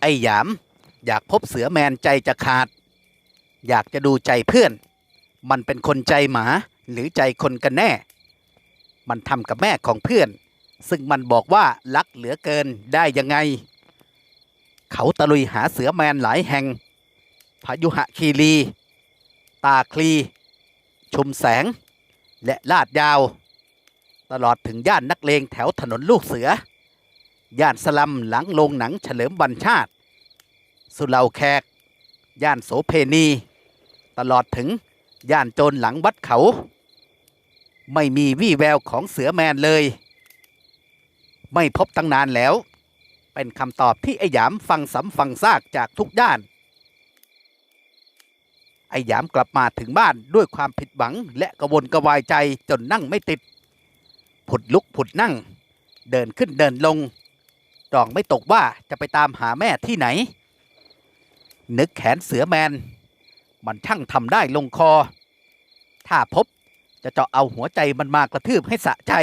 ไอ้หยาม อยากพบเสือแมนใจจะขาด อยากจะดูใจเพื่อน มันเป็นคนใจหมาหรือใจคนกันแน่ มันทำกับแม่ของเพื่อน ซึ่งมันบอกว่ารักเหลือเกินได้ยังไง เขาตะลุยหาเสือแมนหลายแห่ง พายุหะคีรี ตาคลี ชุมแสง และลาดยาว ตลอดถึงย่านนักเลงแถวถนนลูกเสือย่านสลัมหลังโรงหนังเฉลิมวันชาติ สุเหร่าแขก ย่านโสเพณี ตลอดถึงย่านโจรหลังวัดเขา ไม่มีวี่แววของเสือแมนเลย ไม่พบตั้งนานแล้ว เป็นคำตอบที่ไอ้หยามฟังสำฟังซากจากทุกด้าน ไอ้หยามกลับมาถึงบ้านด้วยความผิดหวังและกระวนกระวายใจจนนั่งไม่ติด ผุดลุกผุดนั่ง เดินขึ้นเดินลงตองไม่ตกว่าจะไปตามหาแม่ที่ไหน นึกแขนเสือแมน มันช่างทำได้ลงคอ ถ้าพบจะเจาะเอาหัวใจมันมากระทืบให้สะใจ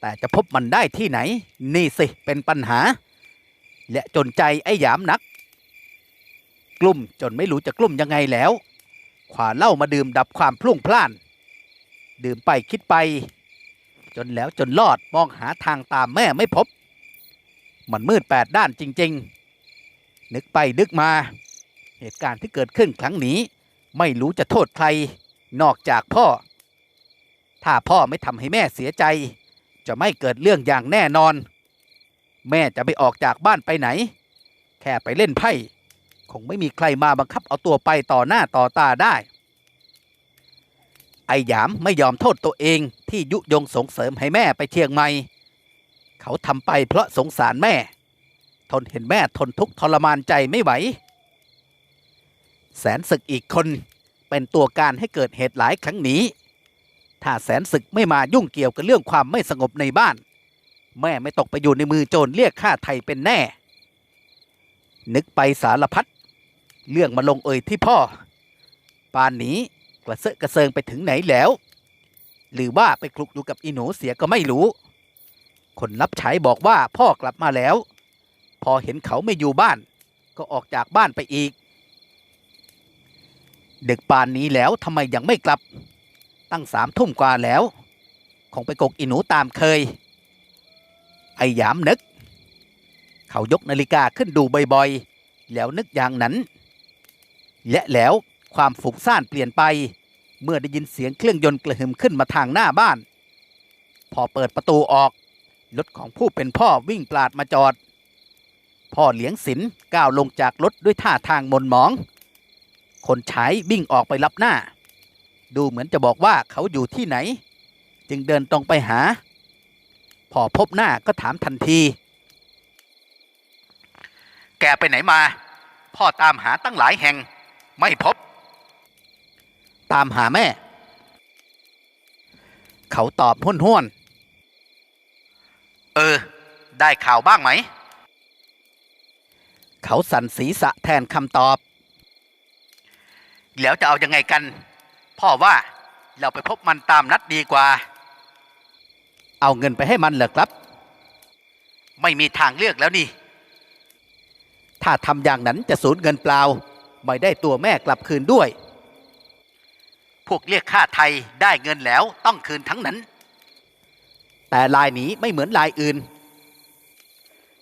แต่จะพบมันได้ที่ไหน นี่สิเป็นปัญหา และจนใจไอ้หยามนัก กลุ่มจนไม่รู้จะกลุ่มยังไงแล้ว ขวาเล้ามาดื่มดับความพลุ่งพล่าน ดื่มไปคิดไป จนแล้วจนรอดมองหาทางตามแม่ไม่พบ มันมืดแปดด้านจริง ๆ นึกไปนึกมา เหตุการณ์ที่เกิดขึ้นครั้งนี้ ไม่รู้จะโทษใคร นอกจากพ่อ ถ้าพ่อไม่ทำให้แม่เสียใจ จะไม่เกิดเรื่องอย่างแน่นอน แม่จะไปออกจากบ้านไปไหน แค่ไปเล่นไพ่คงไม่มีใครมาบังคับเอาตัวไปต่อหน้าต่อตาได้ ไอหยามไม่ยอมโทษตัวเองที่ยุยงส่งเสริมให้แม่ไปเชียงใหม่ เขาทำไปเพราะสงสารแม่ ทนเห็นแม่ทนทุกข์ทรมานใจไม่ไหว แสนศึกอีกคนเป็นตัวการให้เกิดเหตุหลายครั้งนี้ ถ้าแสนศึกไม่มายุ่งเกี่ยวกับเรื่องความไม่สงบในบ้าน แม่ไม่ตกไปอยู่ในมือโจรเรียกค่าไทยเป็นแน่ นึกไปสารพัดเรื่องมาลงเอ่ยที่พ่อป่านนี้กระเซาะกระเซิงไปถึงไหนแล้ว หรือว่าไปคลุกอยู่กับอีหนูเสียก็ไม่รู้ คนรับใช้บอกว่าพ่อกลับมาแล้ว พอเห็นเขาไม่อยู่บ้าน ก็ออกจากบ้านไปอีก ดึกป่านนี้แล้วทำไมยังไม่กลับ ตั้งสามทุ่มกว่าแล้ว คงไปกกอีหนูตามเคย ไอ้หยามนึก เขายกนาฬิกาขึ้นดูบ่อยๆ แล้วนึกอย่างนั้น และแล้วความฝูกซ่านเปลี่ยนไป เมื่อได้ยินเสียงเครื่องยนต์กระหึ่มขึ้นมาทางหน้าบ้าน พอเปิดประตูออกรถของผู้เป็นพ่อวิ่งปลาดมาจอด พ่อเลี้ยงศิลก้าวลงจากรถด้วยท่าทางหมนหมอง คนใช้วิ่งออกไปรับหน้า ดูเหมือนจะบอกว่าเขาอยู่ที่ไหน จึงเดินตรงไปหา พอพบหน้าก็ถามทันที แกไปไหนมา พ่อตามหาตั้งหลายแห่ง ไม่พบ ตามหาแม่ เขาตอบห้วนห้วนๆเออ ได้ข่าวบ้างไหม เขาสั่นศีรษะแทนคำตอบ แล้วจะเอายังไงกัน พ่อว่าเราไปพบมันตามนัดดีกว่า เอาเงินไปให้มันเหรอครับ ไม่มีทางเลือกแล้วนี่ ถ้าทำอย่างนั้นจะสูญเงินเปล่า ไม่ได้ตัวแม่กลับคืนด้วย พวกเรียกค่าไทยได้เงินแล้วต้องคืนทั้งนั้น แต่ลายนี้ไม่เหมือนลายอื่น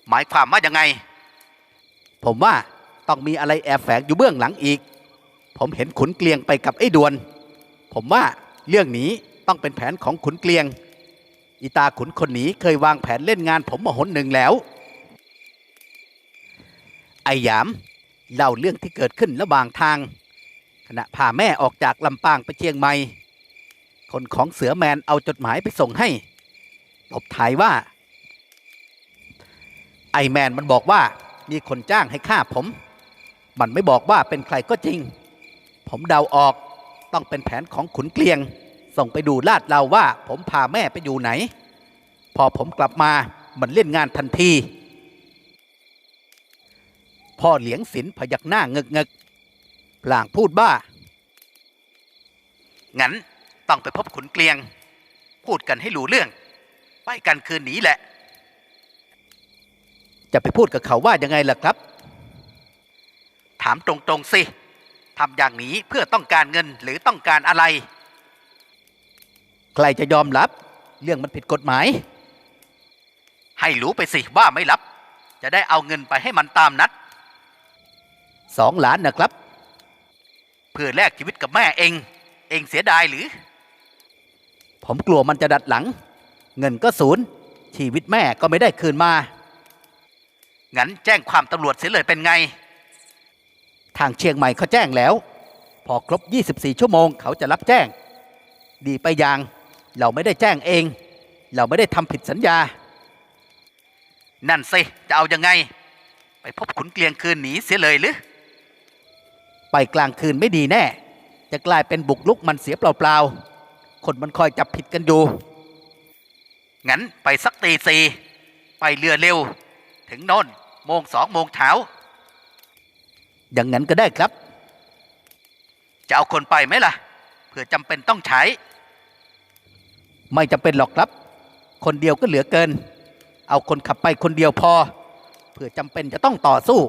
หมายความว่ายังไง ผมว่าต้องมีอะไรแอบแฝงอยู่เบื้องหลังอีก ผมเห็นขุนเกลียงไปกับไอ้ดวน ผมว่าเรื่องนี้ต้องเป็นแผนของขุนเกลียง อีตาขุนคนนี้เคยวางแผนเล่นงาน ผมมาหนหนึ่งแล้ว ไอหยามเล่าเรื่องที่เกิดขึ้นระหว่างทาง ขณะพาแม่ออกจากลำปางไปเชียงใหม่ คนของเสือแมนเอาจดหมายไปส่งให้ตบท้ายว่า ไอแมนมันบอกว่า มีคนจ้างให้ฆ่าผม มันไม่บอกว่าเป็นใครก็จริง ผมเดาออกต้องเป็นแผนของขุนเกลียง ส่งไปดูลาดเราว่า ผมพาแม่ไปอยู่ไหน พอผมกลับมามันเล่นงานทันที พ่อเหลียงศิลพยักหน้าเงึกเงกพลางพูดบ้า งั้นต้องไปพบขุนเกลียง พูดกันให้รู้เรื่อง ไปกันคืนนี้แหละ จะไปพูดกับเขาว่ายังไงล่ะครับ ถามตรงๆสิทำอย่างนี้เพื่อต้องการเงินหรือต้องการอะไร ใครจะยอมรับ เรื่องมันผิดกฎหมาย ให้รู้ไปสิว่าไม่รับ จะได้เอาเงินไปให้มันตามนัดสองล้านนะครับ เพื่อแลกชีวิตกับแม่เอง เองเสียดายหรือ ผมกลัวมันจะดัดหลัง เงินก็ศูนย์ชีวิตแม่ก็ไม่ได้คืนมา งั้นแจ้งความตำรวจเสียเลยเป็นไง ทางเชียงใหม่เขาแจ้งแล้ว พอครบ 24 ชั่วโมงเขาจะรับแจ้ง ดีไปอย่าง เราไม่ได้แจ้งเอง เราไม่ได้ทำผิดสัญญา นั่นสิ จะเอายังไง ไปพบขุนเกลียงคืนหนีเสียเลยหรือ ไปกลางคืนไม่ดีแน่ จะกลายเป็นบุกลุกมันเสียเปล่าๆ คนมันคอยจับผิดกันอยู่ งั้นไปสักตีสี่ไปเรือเร็ว ถึงโน่น โมงสองโมงเช้า อย่างนั้นก็ได้ครับ จะเอาคนไปไหมล่ะ เผื่อจำเป็นต้องใช้ ไม่จำเป็นหรอกครับ คนเดียวก็เหลือเกิน เอาคนขับไปคนเดียวพอ เผื่อจำเป็นจะต้องต่อสู้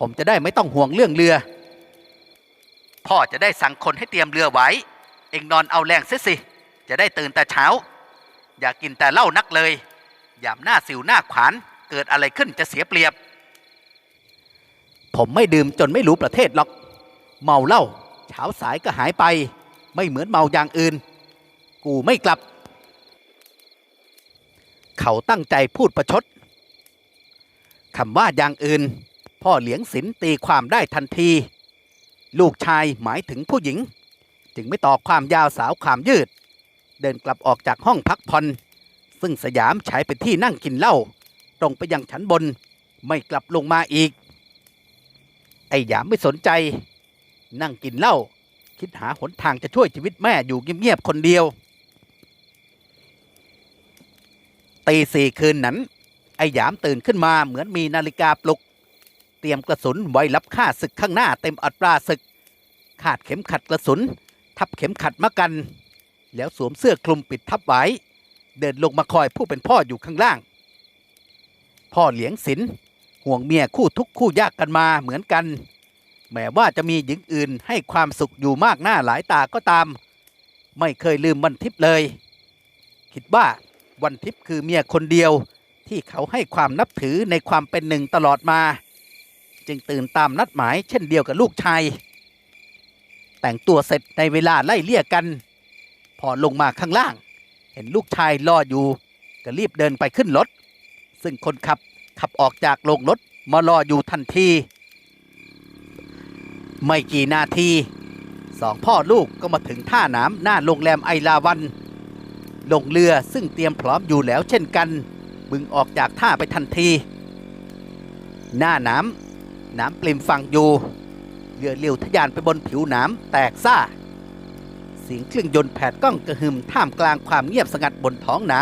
ผมจะได้ไม่ต้องห่วงเรื่องเรือ พ่อจะได้สั่งคนให้เตรียมเรือไว้ เองนอนเอาแรงเสียสิ จะได้ตื่นแต่เช้า อย่ากกินแต่เหล้านักเลยยามหน้าสิวหน้าขวานเกิดอะไรขึ้นจะเสียเปรียบ ผมไม่ดื่มจนไม่รู้ประเทศหรอก เมาเหล้าเช้าสายก็หายไป ไม่เหมือนเมาอย่างอื่น กูไม่กลับ เขาตั้งใจพูดประชดคำว่าอย่างอื่น พ่อเหลียงศิลตีความได้ทันที ลูกชายหมายถึงผู้หญิง จึงไม่ต่อความยาวสาวความยืด เดินกลับออกจากห้องพักผ่อนซึ่งสยามใช้เป็นที่นั่งกินเหล้าตรงไปยังชั้นบน ไม่กลับลงมาอีก ไอ้หยามไม่สนใจ นั่งกินเหล้าคิดหาหนทางจะช่วยชีวิตแม่อยู่เงียบๆคนเดียวตีสี่คืนนั้น ไอ้หยามตื่นขึ้นมาเหมือนมีนาฬิกาปลุก เตรียมกระสุนไว้รับฆ่าศึกข้างหน้าเต็มอัตราศึก ขาดเข็มขัดกระสุน ทับเข็มขัดมากัน แล้วสวมเสื้อคลุมปิดทับไว้ เดินลงมาคอยผู้เป็นพ่ออยู่ข้างล่าง พ่อเหลียงศิลป์ ห่วงเมียคู่ทุกคู่ยากกันมาเหมือนกัน แม้ว่าจะมีหญิงอื่นให้ความสุขอยู่มากหน้าหลายตาก็ตาม ไม่เคยลืมวันทิพย์เลย คิดว่าวันทิพย์คือเมียคนเดียวที่เขาให้ความนับถือในความเป็นหนึ่งตลอดมา จึงตื่นตามนัดหมายเช่นเดียวกับลูกชายแต่งตัวเสร็จในเวลาไล่เลี่ยกัน พอลงมาข้างล่าง เห็นลูกชายรออยู่ ก็รีบเดินไปขึ้นรถ ซึ่งคนขับ ขับออกจากโรงรถมารออยู่ทันที ไม่กี่นาทีสองพ่อลูกก็มาถึงท่าน้ำหน้าโรงแรมไอลาวัน ลงเรือซึ่งเตรียมพร้อมอยู่แล้วเช่นกันบึงออกจากท่าไปทันที หน้าน้ำน้ำปริมฝั่งอยู่เรือเร็วทะยานไปบนผิวน้ำแตกซ่า เสียงเครื่องยนต์แผดกล้องกระหึ่มท่ามกลางความเงียบสงัดบนท้องน้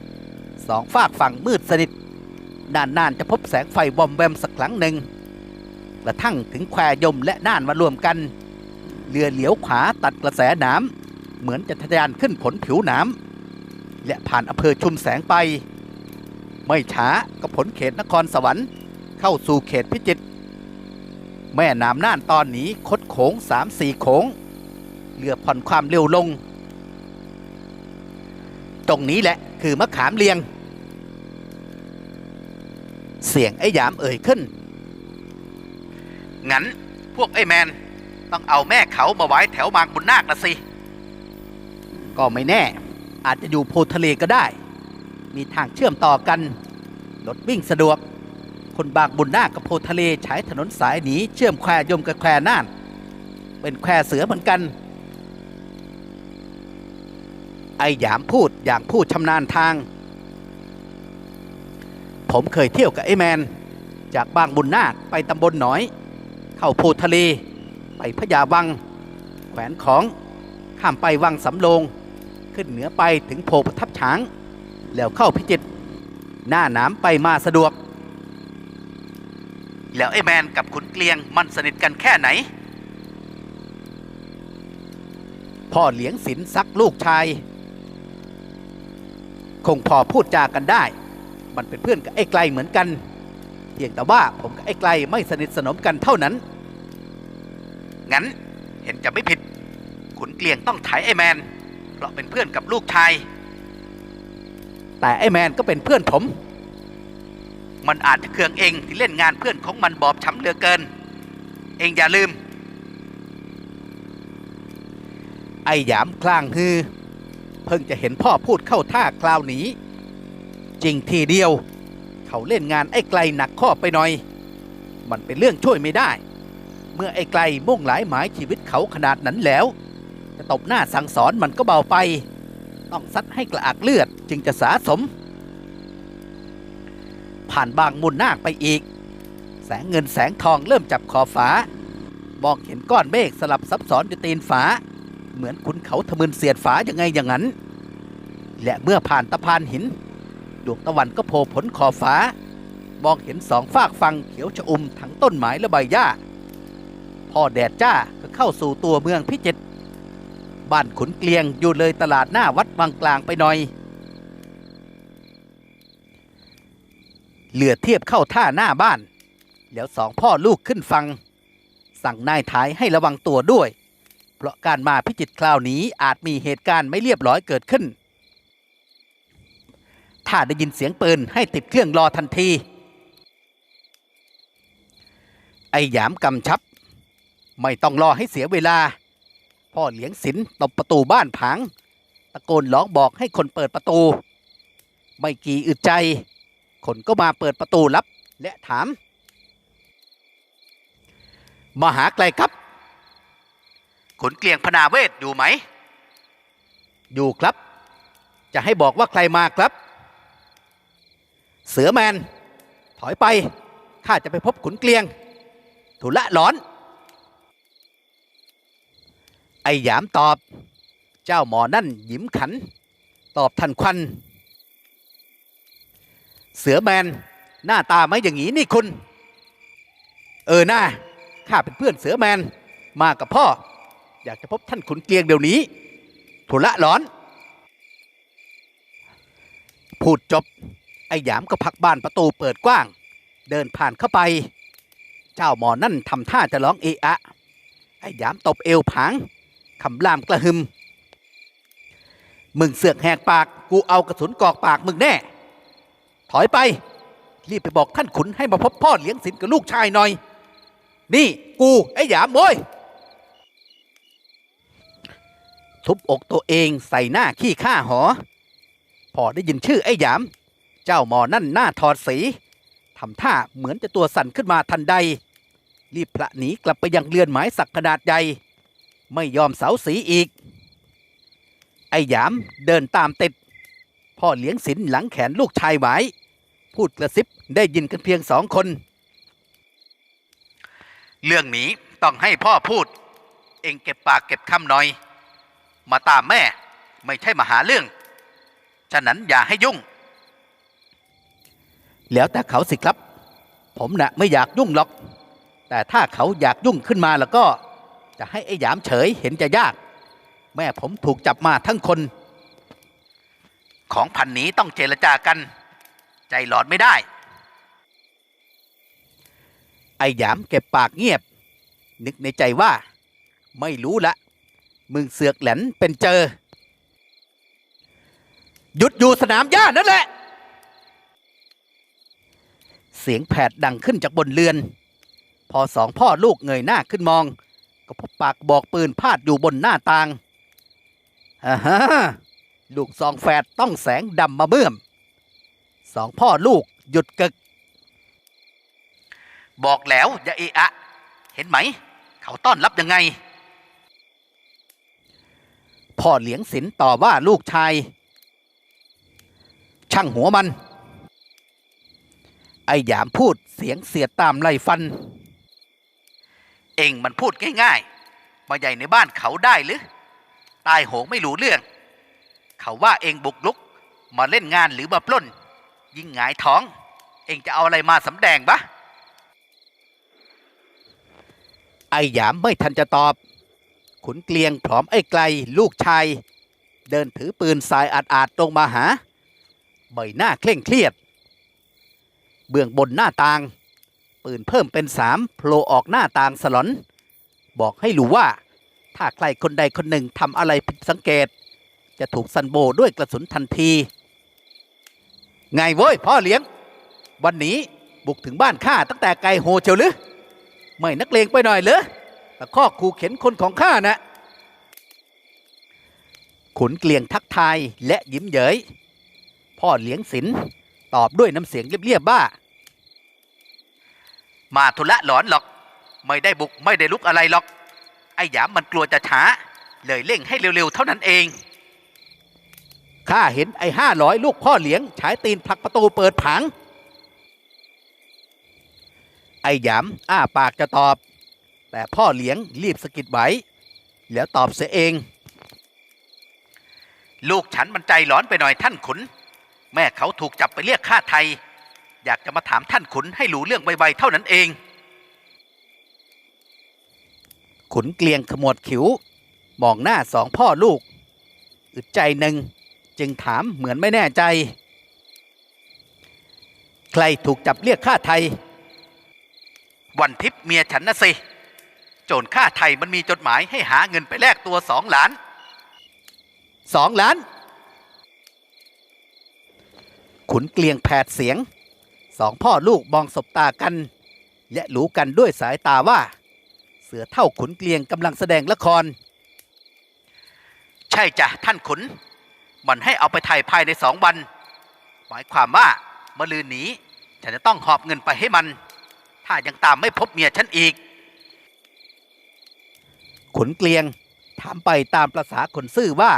ำสองฝากฝั่งมืดสนิท นานๆ จะพบแสงไฟวอมแวมสักครั้งหนึ่งกระทั่งถึงแควยมและน่านมารวมกัน เรือเหลียวขวาตัดกระแสน้ำเหมือนจะทะยานขึ้นผลผิวน้ำและผ่านอำเภอชุมแสงไป ไม่ช้าก็ผลเขตนครสวรรค์ เข้าสู่เขตพิจิตรแม่น้ำน่านตอนนี้คดโขงสามสี่โขงเรือผ่อนความเร็วลง ตรงนี้แหละคือมะขามเลียง เสียงไอ้ยามเอ่ยขึ้น งั้นพวกไอ้แมนต้องเอาแม่เขามาไว้แถวบางบุญนาคนะสิ ก็ไม่แน่ อาจจะอยู่โพทะเลก็ได้ มีทางเชื่อมต่อกัน รถวิ่งสะดวก คนบางบุญนาคกับโพทะเลใช้ถนนสายนี้เชื่อมแควายมกับแควน่าน เป็นแควเสือเหมือนกัน ไอ้ยามพูดอย่างผู้ชำนาญทาง ผมเคยเที่ยวกับไอ้แมน จากบางบุญนาคไปตำบลหนอย เข้าโพธิ์ทะเล ไปพญาวัง แขวนของข้ามไปวังสำโรงขึ้นเหนือไปถึงโพประทับช้าง แล้วเข้าพิจิตรหน้าน้ำไปมาสะดวก แล้วไอ้แมนกับขุนเกลียงมันสนิทกันแค่ไหน พ่อเลี้ยงศิลซักลูกชาย คงพอพูดจากันได้ มันเป็นเพื่อนกับไอ้ไกลเหมือนกันพียงแต่ว่าผมกับไอ้ไกลไม่สนิทสนมกันเท่านั้น งั้นเห็นจะไม่ผิด ขุนเกลียงต้องถ่ายไอ้แมน เพราะเป็นเพื่อนกับลูกชาย แต่ไอ้แมนก็เป็นเพื่อนผม มันอาจจะเคืองเองที่เล่นงานเพื่อนของมันบอบช้ำเหลือเกิน เองอย่าลืม ไอ้หยามคลางฮือ เพิ่งจะเห็นพ่อพูดเข้าท่าคราวนี้ จริงทีเดียว เขาเล่นงานไอ้ไกลหนักข้อไปหน่อย มันเป็นเรื่องช่วยไม่ได้ เมื่อไอ้ไกลมุ่งหลายหมายชีวิตเขาขนาดนั้นแล้วจะตบหน้าสั่งสอนมันก็เบาไป ต้องซัดให้กระอักเลือดจึงจะสาสม ผ่านบางมุนนาคไปอีก แสงเงินแสงทองเริ่มจับขอบฟ้ามองเห็นก้อนเมฆสลับซับซ้อนอยู่ตีนฝา เหมือนขุนเขาทะมึนเสียดฝาอย่างไงอย่างนั้น และเมื่อผ่านตะพานหิน ดวงตะวันก็โผล่ผลขอบฟ้า มองเห็นสองฝากฟังเขียวชอุ่มทั้งต้นไม้และใบหญ้า พอแดดจ้าก็เข้าสู่ตัวเมืองพิจิตรบ้านขุนเกลียงอยู่เลยตลาดหน้าวัดวังกลางไปหน่อย เหลือเทียบเข้าท่าหน้าบ้าน แล้วสองพ่อลูกขึ้นฟัง สั่งนายท้ายให้ระวังตัวด้วย เพราะการมาพิจิตรคราวนี้อาจมีเหตุการณ์ไม่เรียบร้อยเกิดขึ้น ถ้าได้ยินเสียงปืนให้ติดเครื่องรอทันที ไอ้หยามกำชับ ไม่ต้องรอให้เสียเวลา พ่อเลี้ยงศิลตบประตูบ้านผัง ตะโกนร้องบอกให้คนเปิดประตู ไม่กี่อึดใจ คนก็มาเปิดประตูรับและถาม มาหาไกลครับขุนเกลียงพนาเวทอยู่ไหม อยู่ครับ จะให้บอกว่าใครมาครับ เสือแมน ถอยไป ข้าจะไปพบขุนเกลียงธุระหลอน ไอ้หยามตอบ เจ้าหมอนั่นยิ้มขัน ตอบทันควัน เสือแมน หน้าตาไม่อย่างนี้นี่คุณ เออหน้าข้าเป็นเพื่อนเสือแมน มากับพ่อ อยากจะพบท่านขุนเกลียงเดี๋ยวนี้ธุระหลอน พูดจบ ไอ้หยามก็ผลักบ้านประตูเปิดกว้าง เดินผ่านเข้าไป เจ้าหมอนั่นทำท่าจะร้องเอะอะ ไอ้หยามตบเอวผางคำรามกระหึม มึงเสือกแหกปาก กูเอากระสุนกอกปากมึงแน่ ถอยไป รีบไปบอกท่านขุนให้มาพบพ่อเลี้ยงสินกับลูกชายหน่อย นี่กูไอ้หยามโว้ยทุบอกตัวเองใส่หน้าขี้ข้าหอ พอได้ยินชื่อไอ้หยาม จ้าหมอนั่นหน้าถอดสีทำท่าเหมือนจะตัวสั่นขึ้นมาทันใด รีบพระหนีกลับไปยังเรือนหมายสักขนาดใหญ่ ไม่ยอมเสาสีอีก ไอ้หยามเดินตามติด พ่อเลี้ยงศิลหลังแขนลูกชายไว้พูดกระซิบได้ยินกันเพียงสองคน เรื่องนี้ต้องให้พ่อพูด เองเก็บปากเก็บคำหน่อย มาตามแม่ไม่ใช่มาหาเรื่อง ฉะนั้นอย่าให้ยุ่ง แล้วแต่เขาสิครับ ผมนะ่ะไม่อยากยุ่งหรอก แต่ถ้าเขาอยากยุ่งขึ้นมาแล้วก็จะให้ไอ้หยามเฉยเห็นจะยาก แม่ผมถูกจับมาทั้งคน ของพันนี้ต้องเจรจากัน ใจหลอดไม่ได้ ไอ้หยามเก็บปากเงียบ นึกในใจว่า ไม่รู้ละ มึงเสือกแหลนเป็นเจอ หยุดอยู่สนามหญ้านั่นแหละ เสียงแผดดังขึ้นจากบนเรือน พอสองพ่อลูกเงยหน้าขึ้นมอง ก็พบปากบอกปืนพาดอยู่บนหน้าต่างฮ่าฮลูกสองแฝดต้องแสงดำมาเมื่อมสองพ่อลูกหยุดกึก บอกแล้วอย่าเอะอะ เห็นไหม เขาต้อนรับยังไง พ่อเลี้ยงศิลต่อว่าลูกชาย ช่างหัวมัน ไอ้หยามพูดเสียงเสียดตามไล่ฟัน เองมันพูดง่ายๆ มาใหญ่ในบ้านเขาได้หรือตายโหงไม่รู้เรื่อง เขาว่าเองบุกลุก มาเล่นงานหรือมาปล้น ยิ่งหงายท้อง เองจะเอาอะไรมาสำแดงบะไอ้หยามไม่ทันจะตอบ ขุนเกลียงพร้อมไอ้ไกลลูกชาย เดินถือปืนสายอาดอาดๆตรงมาหา ใบหน้าเคร่งเครียด เบื้องบนหน้าต่าง ปืนเพิ่มเป็นสามโผล่ออกหน้าต่างสลอน บอกให้รู้ว่า ถ้าใครคนใดคนหนึ่งทำอะไรผิดสังเกต จะถูกซันโบด้วยกระสุนทันที ไงเว้ยพ่อเลี้ยง วันนี้บุกถึงบ้านข้าตั้งแต่ไกลโหเชียวหรือไม่นักเลงไปหน่อยเหรอแต่ข้อขู่เข็นคนของข้านะขุนเกลียงทักทายและยิ้มเย้ยพ่อเลี้ยงศิลตอบด้วยน้ำเสียงเรียบๆบ้า มาธุระหลอนหรอก ไม่ได้บุกไม่ได้ลุกอะไรหรอก ไอ้หยามมันกลัวจะช้า เลยเร่งให้เร็วๆเท่านั้นเอง ข้าเห็นไอ้ห้าร้อยลูกพ่อเลี้ยงใช้ตีนผลักประตูเปิดผัง ไอ้หยามอ้าปากจะตอบ แต่พ่อเลี้ยงรีบสะกิดไว้แล้วตอบเสียเอง ลูกฉันมันใจร้อนไปหน่อยท่านขุน แม่เขาถูกจับไปเรียกค่าไทย อยากจะมาถามท่านขุนให้รู้เรื่องไวๆเท่านั้นเอง ขุนเกลียงขมวดขิวมองหน้าสองพ่อลูก อึดใจหนึ่งจึงถามเหมือนไม่แน่ใจ ใครถูกจับเรียกค่าไทย วันทิพย์เมียฉันนะสิ โจรค่าไทยมันมีจดหมายให้หาเงินไปแลกตัวสองล้านสองล้าน ขุนเกลียงแผดเสียง สองพ่อลูกมองสบตากัน และรู้กันด้วยสายตาว่า เสือเท่าขุนเกลียงกำลังแสดงละคร ใช่จ้ะท่านขุน มันให้เอาไปถ่ายภายในสองวัน หมายความว่าเมื่อลืนนี้ฉันจะต้องหอบเงินไปให้มัน ถ้ายังตามไม่พบเมียฉันอีก ขุนเกลียงถามไปตามประษาคนซื่อว่า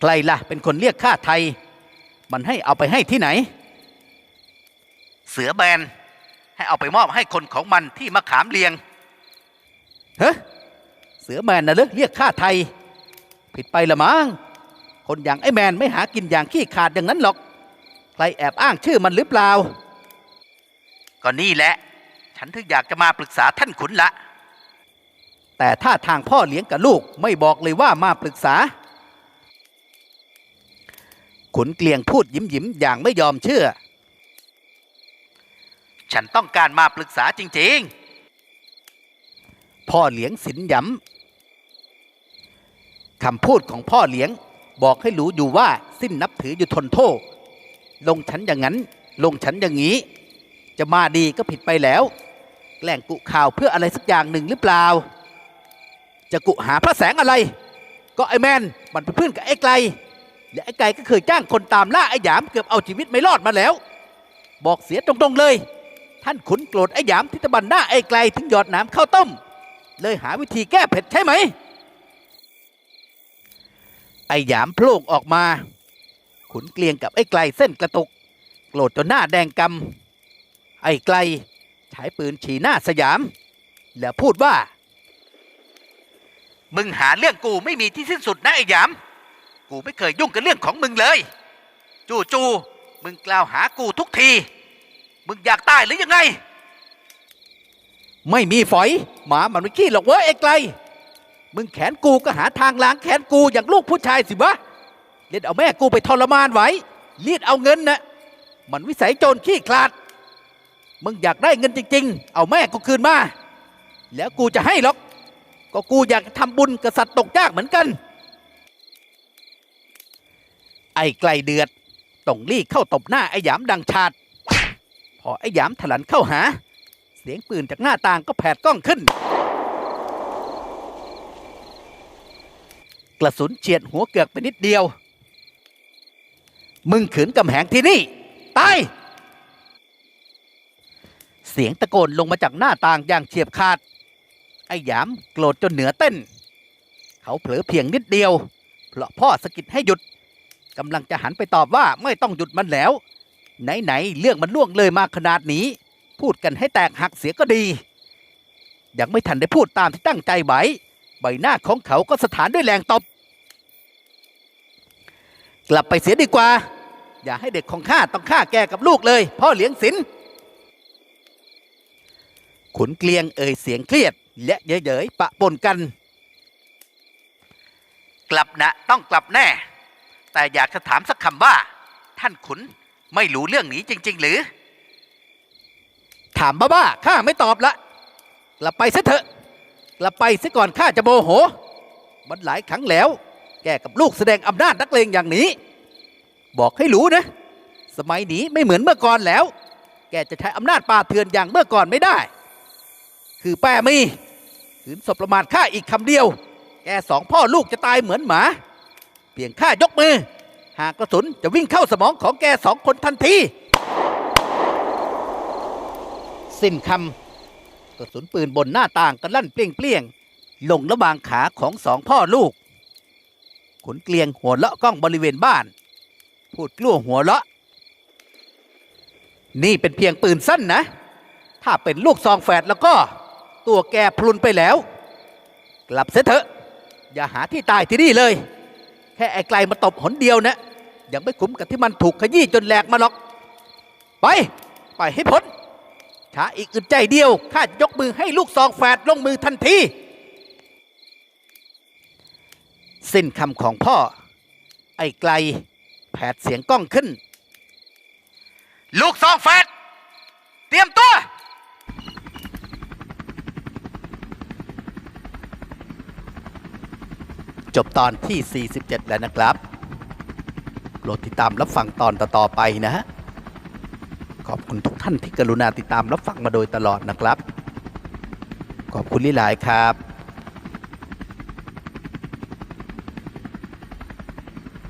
ใครล่ะเป็นคนเรียกค่าไทย มันให้เอาไปให้ที่ไหน สือแบนให้เอาไปมอบให้คนของมันที่มะขามเลียงเฮ้เสือแมนนะเลิกเรียกค่าไทย ผิดไปละมั้งคนอย่างไอ้แมนไม่หากินอย่างขี้ขาดอย่างนั้นหรอก ใครแอบอ้างชื่อมันหรือเปล่า ก็นี่แหละ ฉันถึงอยากจะมาปรึกษาท่านขุนละ แต่ถ้าทางพ่อเลี้ยงกับลูกไม่บอกเลยว่ามาปรึกษา ขุนเกลียงพูดยิ้มยิ้มๆอย่างไม่ยอมเชื่อ ฉันต้องการมาปรึกษาจริงๆ พ่อเลี้ยงสินย้ำคำพูดของพ่อเลี้ยงบอกให้รู้อยู่ว่าสิ้นนับถืออยู่ทนโทษลงฉันอย่างนั้น ลงฉันอย่างนี้ จะมาดีก็ผิดไปแล้ว แกล้งกุข่าวเพื่ออะไรสักอย่างหนึ่งหรือเปล่า จะกุหาพระแสงอะไร ก็ไอแมนมันเป็นเพื่อนกับไอไกลและไอ้ไกลก็เคยจ้างคนตามล่าไอ้หยามเกือบเอาชีวิตไม่รอดมาแล้ว บอกเสียตรงๆเลย ท่านขุนโกรธไอ้หยามที่ตบันหน้าไอ้ไกลถึงหยอดน้ำข้าวต้ม เลยหาวิธีแก้เผ็ดใช่ไหม ไอ้หยามโผล่ออกมา ขุนเกลียงกับไอ้ไกลเส้นกระตุก โกรธจนหน้าแดงกำไอ้ไกลใช้ปืนฉีหน้าสยาม แล้วพูดว่า มึงหาเรื่องกูไม่มีที่สิ้นสุดนะไอ้หยาม กูไม่เคยยุ่งกับเรื่องของมึงเลย จู่จูๆมึงกล่าวหากูทุกที มึงอยากตายหรือยังไง ไม่มีฝอย หมามันไม่ขี้หรอกเว้ยไอ้ไกล มึงแขนกูก็หาทางล้างแขนกูอย่างลูกผู้ชายสิวะเล่นเอาแม่กูไปทรมานไว้เลียดเอาเงินนะมันวิสัยโจรขี้คลาด มึงอยากได้เงินจริง ๆ เอาแม่กูคืนมา แล้วกูจะให้หรอก ก็กูอยากทำบุญกับสัตว์ตกยากเหมือนกัน ไอ้ไกลเดือดต้องลี่เข้าตบหน้าไอ้หยามดังชาดพ อไอ้หยามถลันเข้าหา เสียงปืนจากหน้าต่างก็แผดกล้องขึ้น กระสุนเฉียดหัวเกือกไปนิดเดียว มึงขืนกำแหงที่นี่ ตาย เสียงตะโกนลงมาจากหน้าต่างอย่างเฉียบขาด ไอ้หยามโกรธจนเหนือเต้น เขาเผลอเพียงนิดเดียว เพราะพ่อสะกิดให้หยุดกำลังจะหันไปตอบว่าไม่ต้องหยุดมันแล้ว ไหนๆเรื่องมันล่วงเลยมาขนาดนี้ พูดกันให้แตกหักเสียก็ดี ยังไม่ทันได้พูดตามที่ตั้งใจไว้ใบหน้าของเขาก็สถานด้วยแรงตบ กลับไปเสียดีกว่า อย่าให้เด็กของข้าต้องฆ่าแกกับลูกเลย พ่อเลี้ยงศิลขุนเกลียงเอ่ยเสียงเครียด และเย้ยๆปะปนกัน กลับนะต้องกลับแน่ แต่อยากจะถามสักคำว่า ท่านขุน ไม่รู้เรื่องนี้จริง ๆ หรือ ถามบ้าๆข้าไม่ตอบละกลับไปซะเถอะกลับไปซะก่อนข้าจะโมโห มันหลายครั้งแล้ว แกกับลูกแสดงอำนาจนักเลงอย่างนี้ บอกให้รู้นะ สมัยนี้ไม่เหมือนเมื่อก่อนแล้ว แกจะใช้อำนาจป่าเถื่อนอย่างเมื่อก่อนไม่ได้ คือแปรมีขืนสบประมาทข้าอีกคำเดียว แกสองพ่อลูกจะตายเหมือนหมา เพียงข้ายกมือ หากกระสุนจะวิ่งเข้าสมองของแกสองคนทันที สิ้นคำกระสุนปืนบนหน้าต่างก็ลั่นเปลี่ยงๆลงระหว่างขาของสองพ่อลูก ขุนเกลียงหัวเลาะกล้องบริเวณบ้าน พูดกลัวหัวเลาะ นี่เป็นเพียงปืนสั้นนะ ถ้าเป็นลูกซองแฝดแล้วก็ ตัวแกพลุนไปแล้ว กลับเสเถอะ อย่าหาที่ตายที่นี่เลย แค่ไอ้ไกลมาตบหนเดียวนะยังไม่คุ้มกับที่มันถูกขยี้จนแหลกมาหรอก ไปไปให้พ้นช้าอีกอึดใจเดียวข้ายกมือให้ลูกซองแฝดลงมือทันที สิ้นคำของพ่อ ไอ้ไกล แผดเสียงกล้องขึ้น ลูกซองแฝดเตรียมตัว จบตอนที่ 47 แล้วนะครับโปรดติดตามรับฟังตอนต่อๆไปนะฮะ ขอบคุณทุกท่านที่กรุณาติดตามรับฟังมาโดยตลอดนะครับ ขอบคุณหลายๆครับ